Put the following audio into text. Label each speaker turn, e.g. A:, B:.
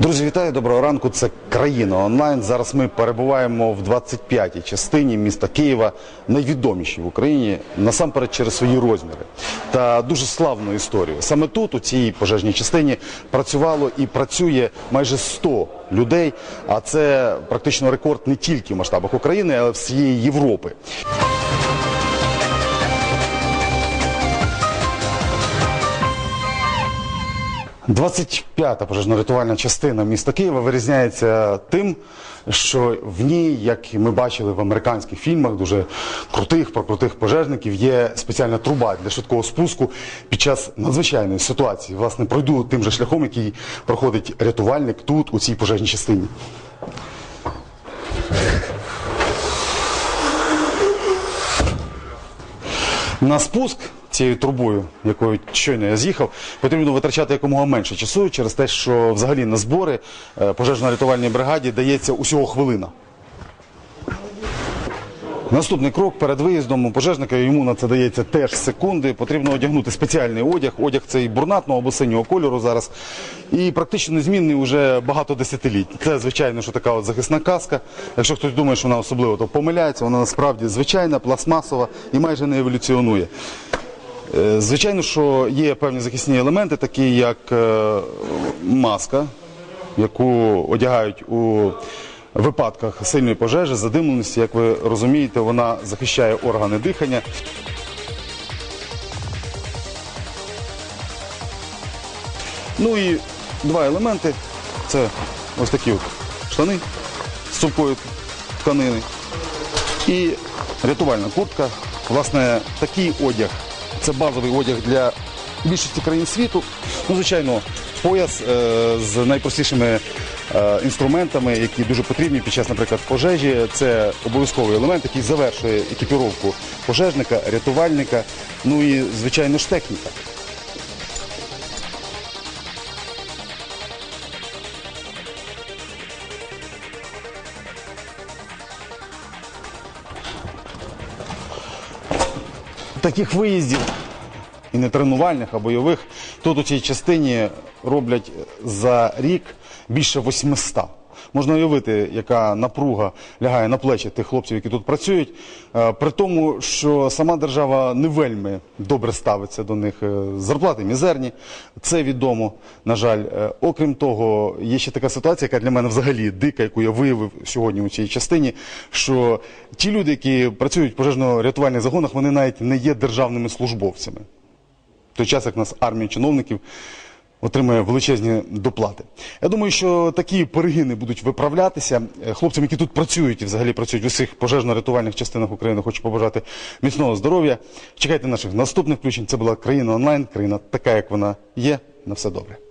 A: Друзі, вітаю, доброго ранку. Це країна онлайн. Зараз ми перебуваємо в 25-й частині міста Києва, найвідомішій в Україні, насамперед через свої розміри та дуже славну історію. Саме тут, у цій пожежній частині, працювало і працює майже 100 людей. А це практично рекорд не тільки в масштабах України, але всієї Європи. 25-та пожежно-рятувальна частина міста Києва вирізняється тим, що в ній, як ми бачили в американських фільмах, дуже крутих про крутих пожежників, є спеціальна труба для швидкого спуску під час надзвичайної ситуації. Власне, пройду тим же шляхом, який проходить рятувальник тут, у цій пожежній частині. На спуск цією трубою, якою щойно я з'їхав, потрібно витрачати якомога менше часу через те, що взагалі на збори е, пожежно-рятувальній бригаді дається усього хвилина. Наступний крок перед виїздом у пожежника йому на це дається теж секунди. Потрібно одягнути спеціальний одяг. Одяг цей бурнатного або синього кольору зараз. І практично незмінний вже багато десятиліть. Це, звичайно, що така от захисна каска. Якщо хтось думає, що вона особливо, то помиляється. Вона насправді звичайна, пластмасова і майже не еволюціонує. Е, Звичайно, що є певні захисні елементи, такі як е, маска, яку одягають у випадках сильної пожежі, задимленості. Як ви розумієте, вона захищає органи дихання. Ну і два елементи це ось такі штани з цупкої тканини і рятувальна куртка. Власне, такий одяг це базовий одяг для більшості країн світу. Ну, звичайно, пояс е, з найпростішими е, інструментами, які дуже потрібні під час, наприклад, пожежі. Це обов'язковий елемент, який завершує екіпіровку пожежника, рятувальника, ну і, звичайно ж, техніка. Таких виїздів і не тренувальних, а бойових, тут у цій частині роблять за рік більше 800. Можна уявити, яка напруга лягає на плечі тих хлопців, які тут працюють, Е, при тому, що сама держава не вельми добре ставиться до них. Е, Зарплати мізерні, це відомо. На жаль, Е, окрім того, є ще така ситуація, яка для мене взагалі дика, яку я виявив сьогодні у цій частині. Що ті люди, які працюють в пожежно-рятувальних загонах, вони навіть не є державними службовцями. В той час, як у нас армія чиновників отримує величезні доплати. Я думаю, що такі перегини будуть виправлятися. Е, Хлопцям, які тут працюють і взагалі працюють в усіх пожежно-рятувальних частинах України, хочу побажати міцного здоров'я. Чекайте наших наступних включень. Це була країна онлайн, країна така, як вона є. На все добре.